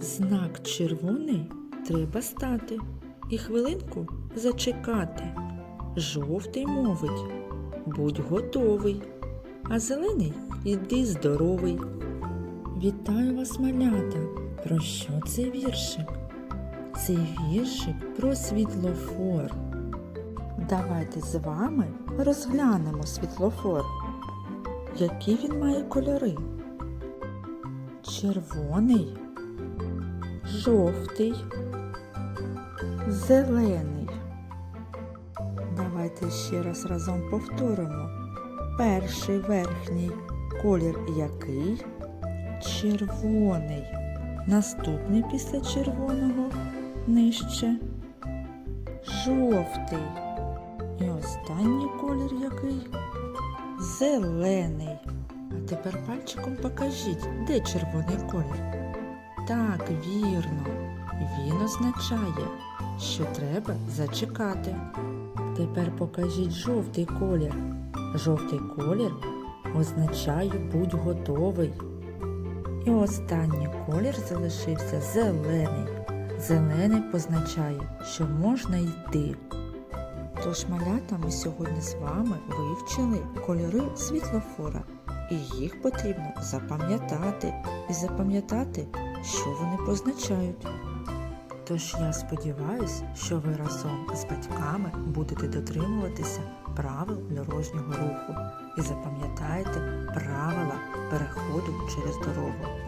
Знак червоний треба стати і хвилинку зачекати. Жовтий мовить, будь готовий, а зелений іди здоровий. Вітаю вас, малята! Про що цей віршик? Цей віршик про світлофор. Давайте з вами розглянемо світлофор. Які він має кольори? Червоний, жовтий, зелений. Давайте ще раз разом повторимо. Перший верхній колір який? Червоний. Наступний після червоного нижче. Жовтий. І останній колір який? Зелений. А тепер пальчиком покажіть, де червоний колір. Так, вірно. Він означає, що треба зачекати. Тепер покажіть жовтий колір. Жовтий колір означає будь готовий. І останній колір залишився зелений. Зелений позначає, що можна йти. Тож малята ми сьогодні з вами вивчили кольори світлофора, і їх потрібно запам'ятати і запам'ятати, що вони позначають. Тож я сподіваюся, що ви разом з батьками будете дотримуватися правил дорожнього руху і запам'ятаєте правила переходу через дорогу.